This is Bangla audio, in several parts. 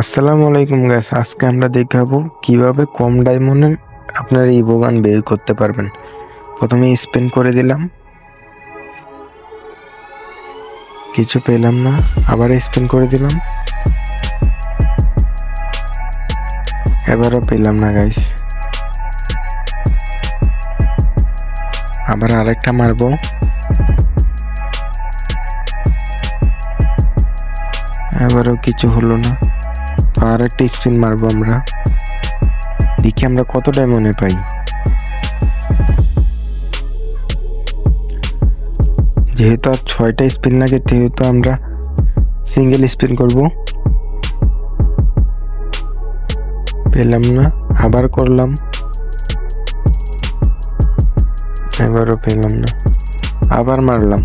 আসসালামু আলাইকুম গাইস আজকে আমরা দেখাবো কীভাবে কম ডায়মন্ডের আপনার এই বোগান বের করতে পারবেন। প্রথমে স্পেন করে দিলাম। কিছু পেলাম না, আবার স্পেন করে দিলাম। এবারও পেলাম না গাইস আবার আরেকটা মারবো। এবারও কিছু হলো না। আর একটা স্পিন মারবো আমরা। দেখি আমরা কত ডায়মন্ডে পাই। যেহেতু আর ছয়টা স্পিন লাগে সেহেতু আমরা সিঙ্গেল স্পিন করব। পেলাম না, আবার করলাম। এবারও পেলাম না, আবার মারলাম।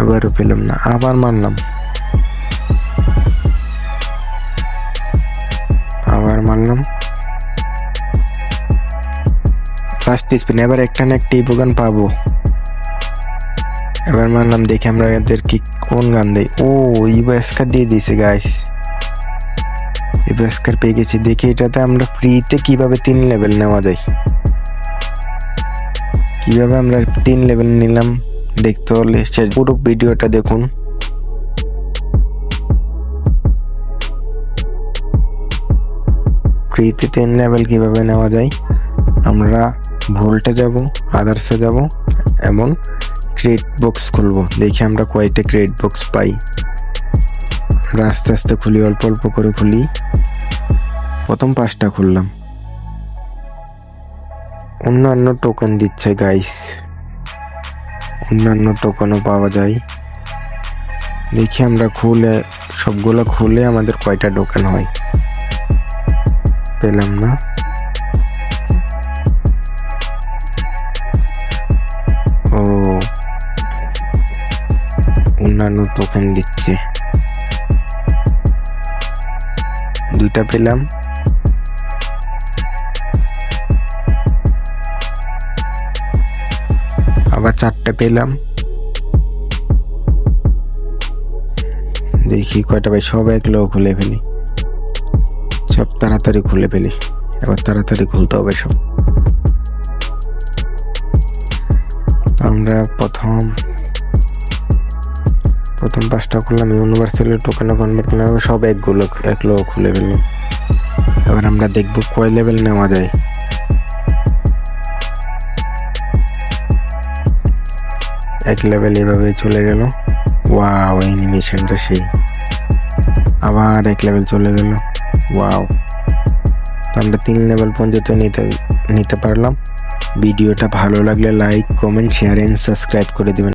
এবারও পেলাম না, আবার মারলাম। আবার মারলাম। লাস্ট স্পিন এবার একটা না একটা ইপোগান পাবো। এবার মারলাম, দেখি আমরা এদের কি, কোন গান দেয়। ও ইবাস্কার দিয়ে দিয়েছে গাইস ইবাস্কার পেয়ে গেছি। দেখি এটাতে আমরা ফ্রিতে কীভাবে তিন লেভেল নেওয়া যায়। কীভাবে আমরা তিন লেভেল নিলাম, দেখতে হলে। শেষ পুরো ভিডিওটা দেখুন। ফ্রিতে তিন লেভেল কীভাবে নেওয়া যায়, আমরা ভোল্টে যাব আদার্সে যাব, এবং ক্রেড বক্স খুলবো। দেখি আমরা কয়টা ক্রেড বক্স পাই। আমরা আস্তে আস্তে খুলি, অল্প অল্প করে খুলি। প্রথম পাঁচটা খুললাম। অন্যান্য টোকেন দিচ্ছে গাইস অন্যান্য টোকেনও পাওয়া যায়। দেখি আমরা খুলে, সবগুলো খুলে আমাদের কয়টা টোকেন হয়। পেলাম না। ও, অন্যান্য টোকেন দিচ্ছে। দুইটা পেলাম। আবার চারটে পেলাম। দেখি কয়টা ভাই সব একলো খুলে ফেলি। সব তাড়াতাড়ি খুলে ফেলি। এবার তাড়াতাড়ি খুলতে হবে সব। আমরা প্রথম প্রথম পাঁচটা খুললাম ইউনিভার্সাল টোকেনে কনভার্ট করলাম সব একগুলো একলো খুলে ফেললাম এবার আমরা দেখব কয় লেভেল নেওয়া যায়। এক লেভেল এভাবে চলে গেল। ওয়াও অ্যানিমেশনটা সেই। আবার এক লেভেল চলে গেল। ওয়াও তো আমরা তিন লেভেল পর্যন্ত নিতে নিতে পারলাম। ভিডিওটা ভালো লাগলে like comment share and subscribe করে দেবেন।